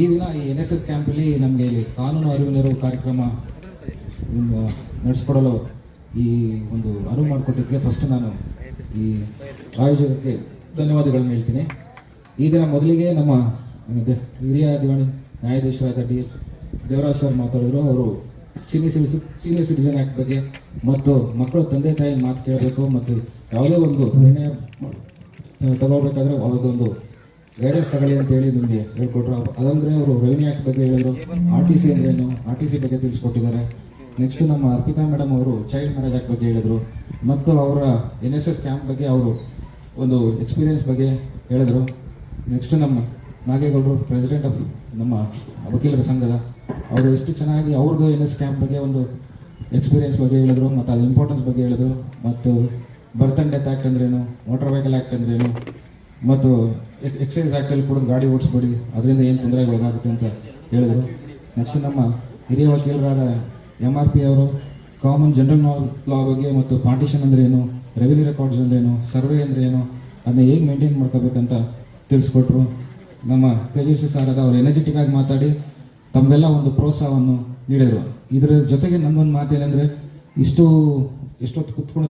ಈ ದಿನ ಈ ಎನ್ ಎಸ್ ಎಸ್ ಕ್ಯಾಂಪಲ್ಲಿ ನಮಗೆ ಇಲ್ಲಿ ಕಾನೂನು ಅರಿವು ನೆರವು ಕಾರ್ಯಕ್ರಮ ನಡೆಸ್ಕೊಡಲು ಈ ಒಂದು ಅರಿವು ಮಾಡಿಕೊಟ್ಟಿದ್ದಕ್ಕೆ ಫಸ್ಟ್ ನಾನು ಈ ಆಯೋಜಕರಿಗೆ ಧನ್ಯವಾದಗಳನ್ನು ಹೇಳ್ತೀನಿ. ಈ ದಿನ ಮೊದಲಿಗೆ ನಮ್ಮ ಹಿರಿಯ ದಿವಾಣಿ ನ್ಯಾಯಾಧೀಶರಾದ ಡಿ ಎಸ್ ದೇವರಾಜ್ ಸರ್ ಮಾತಾಡಿದ್ರು. ಅವರು ಸೀನಿಯರ್ ಸೀನಿಯರ್ ಸಿಟಿಸನ್ ಆ್ಯಕ್ಟ್ ಬಗ್ಗೆ ಮತ್ತು ಮಕ್ಕಳು ತಂದೆ ತಾಯಿ ಮಾತು ಕೇಳಬೇಕು ಮತ್ತು ಯಾವುದೇ ಒಂದು ನಿರ್ಣಯ ತಗೋಬೇಕಾದ್ರೆ ಅವ್ರದ್ದೊಂದು ಗೈಡೆನ್ಸ್ ತಗೊಳ್ಳಿ ಅಂತ ಹೇಳಿ ನಿಮಗೆ ಹೇಳ್ಕೊಟ್ರು. ಅದಂದ್ರೆ ಅವರು ರೆವಿನ್ಯೂ ಆ್ಯಕ್ಟ್ ಬಗ್ಗೆ ಹೇಳಿದ್ರು. ಆರ್ ಟಿ ಸಿ ಅಂದ್ರೇನು ಆರ್ ಟಿ ಸಿ ಬಗ್ಗೆ ತಿಳಿಸ್ಕೊಟ್ಟಿದ್ದಾರೆ. ನೆಕ್ಸ್ಟ್ ನಮ್ಮ ಅರ್ಪಿತಾ ಮೇಡಮ್ ಅವರು ಚೈಲ್ಡ್ ಮ್ಯಾರೇಜ್ ಆ್ಯಕ್ಟ್ ಬಗ್ಗೆ ಹೇಳಿದ್ರು. ಮತ್ತು ಅವರ ಎನ್ ಎಸ್ ಎಸ್ ಕ್ಯಾಂಪ್ ಬಗ್ಗೆ ಅವರು ಒಂದು ಎಕ್ಸ್ಪೀರಿಯನ್ಸ್ ಬಗ್ಗೆ ಹೇಳಿದ್ರು. ನೆಕ್ಸ್ಟ್ ನಮ್ಮ ನಾಗೇಗೌಡರು ಪ್ರೆಸಿಡೆಂಟ್ ಆಫ್ ನಮ್ಮ ವಕೀಲರ ಸಂಘದ, ಅವರು ಎಷ್ಟು ಚೆನ್ನಾಗಿ ಅವ್ರದ್ದು ಎನ್ ಎಸ್ ಕ್ಯಾಂಪ್ ಬಗ್ಗೆ ಒಂದು ಎಕ್ಸ್ಪೀರಿಯನ್ಸ್ ಬಗ್ಗೆ ಹೇಳಿದ್ರು. ಮತ್ತು ಅದ್ರ ಇಂಪಾರ್ಟೆನ್ಸ್ ಬಗ್ಗೆ ಹೇಳಿದ್ರು. ಮತ್ತು ಬರ್ತ್ ಡೆತ್ ಆ್ಯಕ್ಟ್ ಅಂದ್ರೇನು ಮೋಟರ್ ವೆಹಿಕಲ್ ಆ್ಯಕ್ಟ್ ಅಂದ್ರೇನು ಮತ್ತು ಎಕ್ಸೈಸ್ ಆ್ಯಕ್ಟಲ್ಲಿ ಕೂಡ ಗಾಡಿ ಓಡಿಸ್ಬೇಡಿ. ಅದರಿಂದ ಏನು ತೊಂದರೆಗಳಾಗುತ್ತೆ ಅಂತ ಹೇಳಿದರು. ನೆಕ್ಸ್ಟ್ ನಮ್ಮ ಹಿರಿಯ ವಕೀಲರಾದ ಎಂ ಆರ್ ಪಿ ಅವರು ಕಾಮನ್ ಜನರಲ್ ಲಾ ಬಗ್ಗೆ ಮತ್ತು ಪಾರ್ಟಿಷನ್ ಅಂದ್ರೆ ಏನು ರೆವಿನ್ಯೂ ರೆಕಾರ್ಡ್ಸ್ ಅಂದ್ರೇನು ಸರ್ವೆ ಅಂದ್ರೆ ಏನು, ಅದನ್ನ ಹೇಗೆ ಮೇಂಟೈನ್ ಮಾಡ್ಕೋಬೇಕಂತ ತಿಳಿಸ್ಕೊಟ್ರು. ನಮ್ಮ ತೇಜಸ್ವಿ ಸಾರದ ಅವರು ಎನರ್ಜೆಟಿಕ್ ಆಗಿ ಮಾತಾಡಿ ತಮ್ಮೆಲ್ಲ ಒಂದು ಪ್ರೋತ್ಸಾಹವನ್ನು ನೀಡಿದರು. ಇದರ ಜೊತೆಗೆ ನನ್ನೊಂದು ಮಾತೇನೆಂದರೆ, ಇಷ್ಟು, ಎಷ್ಟೊತ್ತು ಕುತ್ಕೊಂಡು